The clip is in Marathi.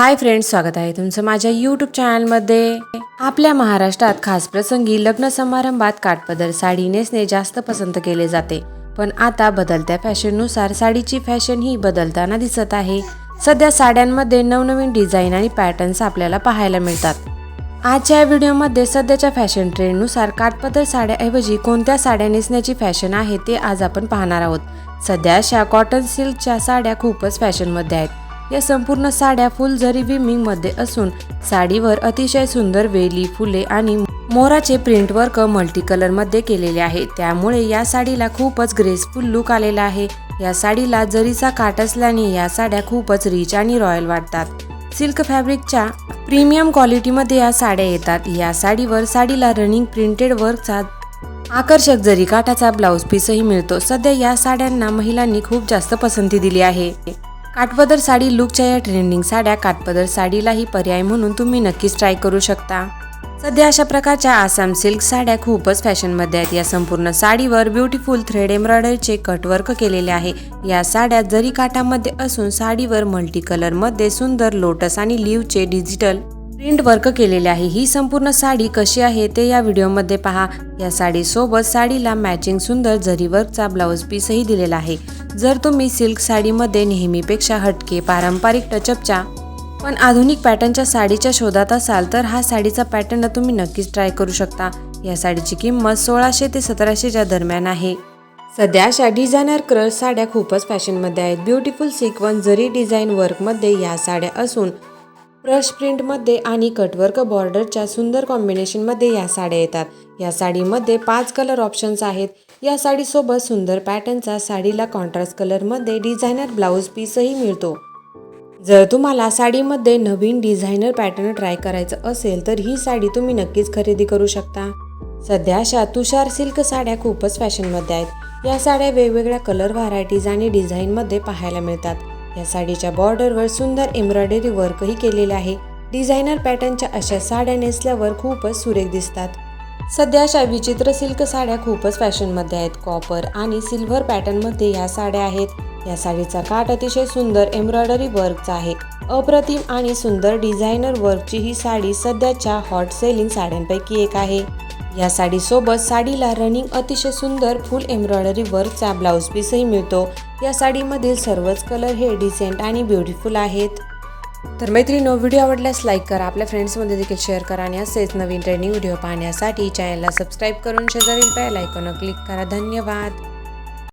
हाय फ्रेंड्स स्वागत आहे तुमचं माझ्या यूट्यूब चॅनलमध्ये आपल्या महाराष्ट्रात खास प्रसंगी लग्न समारंभात काठपदर साडी नेसणे जास्त पसंत केले जाते. पण आता बदलत्या फॅशननुसार साडीची फॅशन ही बदलताना दिसत आहे. सध्या साड्यांमध्ये नवनवीन डिझाईन आणि पॅटर्न्स आपल्याला पाहायला मिळतात. आजच्या या व्हिडिओमध्ये सध्याच्या फॅशन ट्रेंडनुसार काठपदर साड्याऐवजी कोणत्या साड्या नेसण्याची फॅशन आहे ते आज आपण पाहणार आहोत. सध्या अशा कॉटन सिल्कच्या साड्या खूपच फॅशनमध्ये आहेत. या संपूर्ण साड्या फुलझरी विमिंगमध्ये असून साडीवर अतिशय सुंदर वेली फुले आणि मोराचे प्रिंट वर्क मल्टी कलरमध्ये केलेले आहे. त्यामुळे या साडीला खूपच ग्रेसफुल लुक आलेला आहे. या साडीला जरीचा काट असल्याने या साड्या खूपच रिच आणि रॉयल वाटतात. सिल्क फॅब्रिकच्या प्रीमियम क्वालिटीमध्ये या साड्या येतात. या साडीवर साडीला रनिंग प्रिंटेड वर्कचा आकर्षक जरी काठाचा ब्लाऊज पीसही मिळतो. सध्या या साड्यांना महिलांनी खूप जास्त पसंती दिली आहे. काठपदर साडी लुकच्या या ट्रेंडिंग साड्या काठपदर साडीलाही पर्याय म्हणून तुम्ही नक्कीच ट्राय करू शकता. सध्या अशा प्रकारच्या आसाम सिल्क साड्या खूपच फॅशनमध्ये आहेत. या संपूर्ण साडीवर ब्युटिफुल थ्रेड एम्ब्रॉयडरीचे कटवर्क केलेले आहे. या साड्या जरी काठामध्ये असून साडीवर मल्टी कलरमध्ये सुंदर लोटस आणि लिव्हचे डिजिटल प्रिंट वर्क केलेले आहे. ही संपूर्ण साडी कशी आहे ते या व्हिडिओमध्ये पहा. या साडीसोबत साडीला मॅचिंग सुंदर जरीवर्कचा ब्लाऊज पीसही दिलेला आहे. जर तुम्ही सिल्क साडीमध्ये नेहमीपेक्षा हटके पारंपरिक टचअपच्या पण आधुनिक पॅटर्नच्या साडीच्या शोधात असाल तर हा साडीचा पॅटर्न तुम्ही नक्कीच ट्राय करू शकता. या साडीची किंमत सोळाशे ते सतराशेच्या दरम्यान आहे. सध्या अशा डिझायनर क्रश साड्या खूपच फॅशनमध्ये आहेत. ब्युटिफुल सिक्वन जरी डिझाईन वर्कमध्ये या साड्या असून ब्रश प्रिंटमध्ये आणि कटवर्क बॉर्डरच्या सुंदर कॉम्बिनेशनमध्ये या साड्या येतात. या साडीमध्ये पाच कलर ऑप्शन्स आहेत. या साडीसोबत सुंदर पॅटर्नचा साडीला कॉन्ट्रास्ट कलरमध्ये डिझायनर ब्लाऊज पीसही मिळतो. जर तुम्हाला साडीमध्ये नवीन डिझायनर पॅटर्न ट्राय करायचं असेल तर ही साडी तुम्ही नक्कीच खरेदी करू शकता. सध्या अशा तुषार सिल्क साड्या खूपच फॅशनमध्ये आहेत. या साड्या वेगवेगळ्या कलर व्हरायटीज आणि डिझाईनमध्ये पाहायला मिळतात. या साडीच्या बॉर्डरवर सुंदर एम्ब्रॉयडरी वर्कही केलेले आहे. डिझायनर पॅटर्नच्या अशा साड्या नेसल्यावर खूपच सुरेख दिसतात. सध्या अशा विचित्र सिल्क साड्या खूपच फॅशनमध्ये आहेत. कॉपर आणि सिल्व्हर पॅटर्नमध्ये ह्या साड्या आहेत. या साडीचा काठ अतिशय सुंदर एम्ब्रॉयडरी वर्कचा आहे. अप्रतिम आणि सुंदर डिझायनर वर्कची ही साडी सध्याच्या हॉट सेलिंग साड्यांपैकी एक आहे. या साडीसोबत साडीला रनिंग अतिशय सुंदर फुल एम्ब्रॉयडरी वर्कचा ब्लाऊज पीसही मिळतो. या साडीमधील सर्वच कलर हे डिसेंट आणि ब्युटिफुल आहेत. तर मैत्रिणी व्हिडिओ आवडल्यास लाईक करा आपल्या फ्रेंड्समध्ये देखील शेअर करा आणि असेच नवीन ट्रेनिंग व्हिडिओ पाहण्यासाठी चॅनलला सबस्क्राईब करून शेजारील बेल आयकॉनवर क्लिक करा. धन्यवाद!